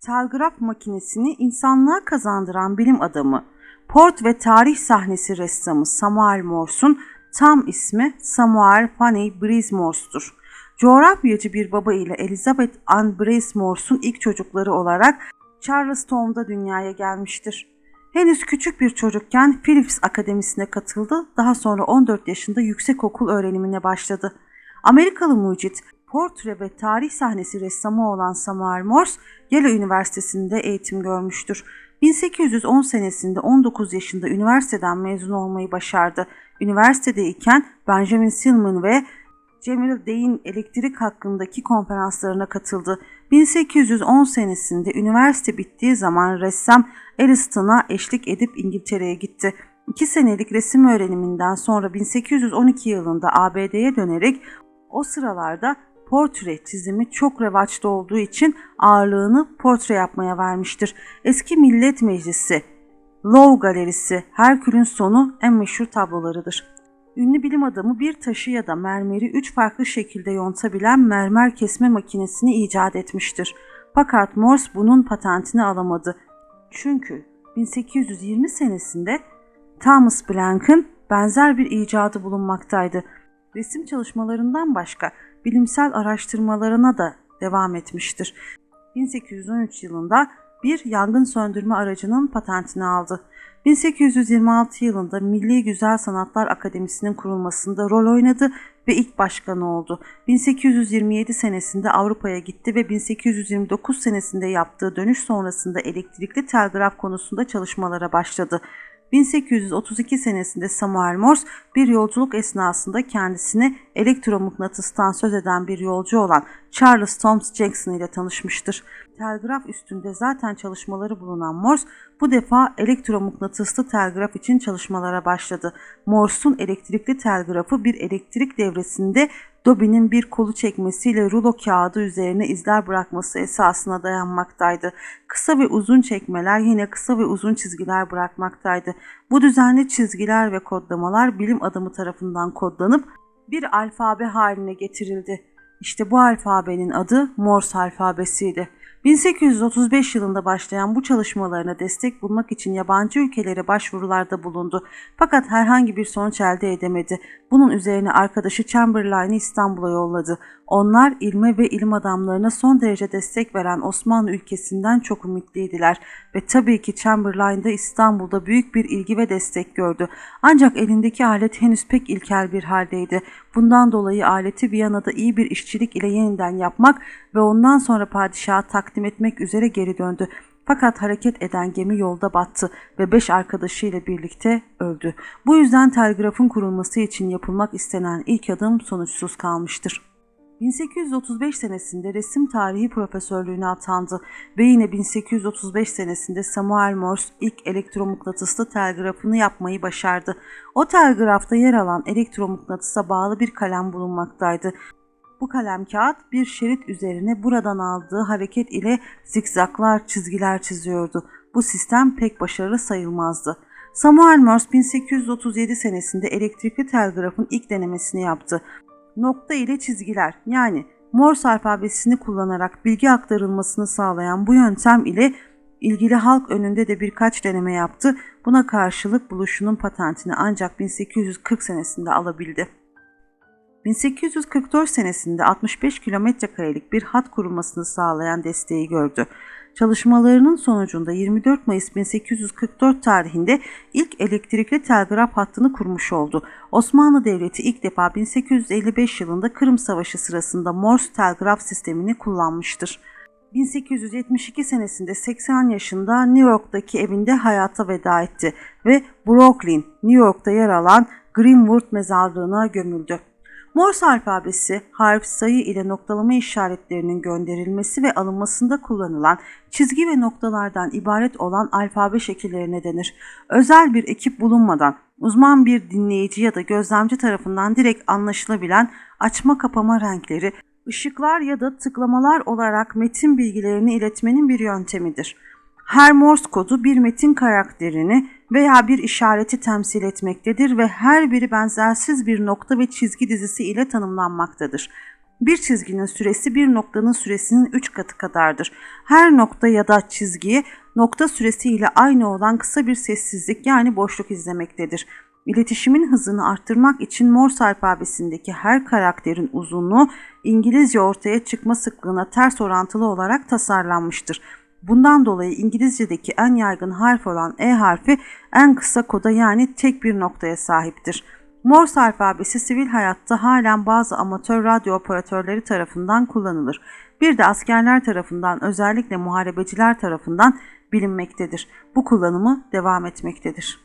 Telgraf makinesini insanlığa kazandıran bilim adamı, port ve tarih sahnesi ressamı Samuel Morse'un tam ismi Samuel Fanny Breeze Morse'tur. Coğrafyacı bir baba ile Elizabeth Ann Breeze Morse'un ilk çocukları olarak Charlestown'da dünyaya gelmiştir. Henüz küçük bir çocukken Phillips Akademisi'ne katıldı, daha sonra 14 yaşında yüksekokul öğrenimine başladı. Amerikalı mucit, portre ve tarih sahnesi ressamı olan Samuel Morse, Yale Üniversitesi'nde eğitim görmüştür. 1810 senesinde 19 yaşında üniversiteden mezun olmayı başardı. Üniversitedeyken Benjamin Silman ve Cemil Day'in elektrik hakkındaki konferanslarına katıldı. 1810 senesinde üniversite bittiği zaman ressam Elliston'a eşlik edip İngiltere'ye gitti. İki senelik resim öğreniminden sonra 1812 yılında ABD'ye dönerek o sıralarda portre çizimi çok revaçta olduğu için ağırlığını portre yapmaya vermiştir. Eski Millet Meclisi, Louvre Galerisi, Herkül'ün sonu en meşhur tablolarıdır. Ünlü bilim adamı bir taşı ya da mermeri üç farklı şekilde yontabilen mermer kesme makinesini icat etmiştir. Fakat Morse bunun patentini alamadı. Çünkü 1820 senesinde Thomas Blanc'ın benzer bir icadı bulunmaktaydı. Resim çalışmalarından başka bilimsel araştırmalarına da devam etmiştir. 1813 yılında bir yangın söndürme aracının patentini aldı. 1826 yılında Milli Güzel Sanatlar Akademisi'nin kurulmasında rol oynadı ve ilk başkanı oldu. 1827 senesinde Avrupa'ya gitti ve 1829 senesinde yaptığı dönüş sonrasında elektrikli telgraf konusunda çalışmalara başladı. 1832 senesinde Samuel Morse bir yolculuk esnasında kendisine elektromıknatıstan söz eden bir yolcu olan Charles Thomas Jackson ile tanışmıştır. Telgraf üstünde zaten çalışmaları bulunan Morse bu defa elektromıknatıslı telgraf için çalışmalara başladı. Morse'un elektrikli telgrafı bir elektrik devresinde Dobby'nin bir kolu çekmesiyle rulo kağıdı üzerine izler bırakması esasına dayanmaktaydı. Kısa ve uzun çekmeler yine kısa ve uzun çizgiler bırakmaktaydı. Bu düzenli çizgiler ve kodlamalar bilim adamı tarafından kodlanıp bir alfabe haline getirildi. İşte bu alfabenin adı Morse alfabesiydi. 1835 yılında başlayan bu çalışmalarına destek bulmak için yabancı ülkelere başvurularda bulundu. Fakat herhangi bir sonuç elde edemedi. Bunun üzerine arkadaşı Chamberlain'i İstanbul'a yolladı. Onlar ilme ve ilim adamlarına son derece destek veren Osmanlı ülkesinden çok ümitliydiler ve tabii ki Chamberlain de İstanbul'da büyük bir ilgi ve destek gördü. Ancak elindeki alet henüz pek ilkel bir haldeydi. Bundan dolayı aleti Viyana'da iyi bir işçilik ile yeniden yapmak ve ondan sonra padişaha takdim etmek üzere geri döndü. Fakat hareket eden gemi yolda battı ve beş arkadaşıyla birlikte öldü. Bu yüzden telgrafın kurulması için yapılmak istenen ilk adım sonuçsuz kalmıştır. 1835 senesinde resim tarihi profesörlüğüne atandı ve yine 1835 senesinde Samuel Morse ilk elektromıknatıslı telgrafını yapmayı başardı. O telgrafta yer alan elektromıknatısa bağlı bir kalem bulunmaktaydı. Bu kalem kağıt bir şerit üzerine buradan aldığı hareket ile zikzaklar, çizgiler çiziyordu. Bu sistem pek başarılı sayılmazdı. Samuel Morse 1837 senesinde elektrikli telgrafın ilk denemesini yaptı nokta ile çizgiler yani Morse alfabesini kullanarak bilgi aktarılmasını sağlayan bu yöntem ile ilgili halk önünde de birkaç deneme yaptı. Buna karşılık buluşunun patentini ancak 1840 senesinde alabildi. 1844 senesinde 65 kilometre karelik bir hat kurulmasını sağlayan desteği gördü. Çalışmalarının sonucunda 24 Mayıs 1844 tarihinde ilk elektrikli telgraf hattını kurmuş oldu. Osmanlı Devleti ilk defa 1855 yılında Kırım Savaşı sırasında Morse telgraf sistemini kullanmıştır. 1872 senesinde 80 yaşında New York'taki evinde hayata veda etti ve Brooklyn, New York'ta yer alan Greenwood mezarlığına gömüldü. Morse alfabesi, harf, sayı ile noktalama işaretlerinin gönderilmesi ve alınmasında kullanılan çizgi ve noktalardan ibaret olan alfabe şekillerine denir. Özel bir ekip bulunmadan uzman bir dinleyici ya da gözlemci tarafından direkt anlaşılabilen açma kapama renkleri, ışıklar ya da tıklamalar olarak metin bilgilerini iletmenin bir yöntemidir. Her Morse kodu bir metin karakterini veya bir işareti temsil etmektedir ve her biri benzersiz bir nokta ve çizgi dizisi ile tanımlanmaktadır. Bir çizginin süresi bir noktanın süresinin 3 katı kadardır. Her nokta ya da çizgiyi nokta süresi ile aynı olan kısa bir sessizlik yani boşluk izlemektedir. İletişimin hızını arttırmak için Morse alfabesindeki her karakterin uzunluğu İngilizce ortaya çıkma sıklığına ters orantılı olarak tasarlanmıştır. Bundan dolayı İngilizce'deki en yaygın harf olan E harfi en kısa koda yani tek bir noktaya sahiptir. Morse alfabesi sivil hayatta halen bazı amatör radyo operatörleri tarafından kullanılır. Bir de askerler tarafından özellikle muharebeciler tarafından bilinmektedir. Bu kullanımı devam etmektedir.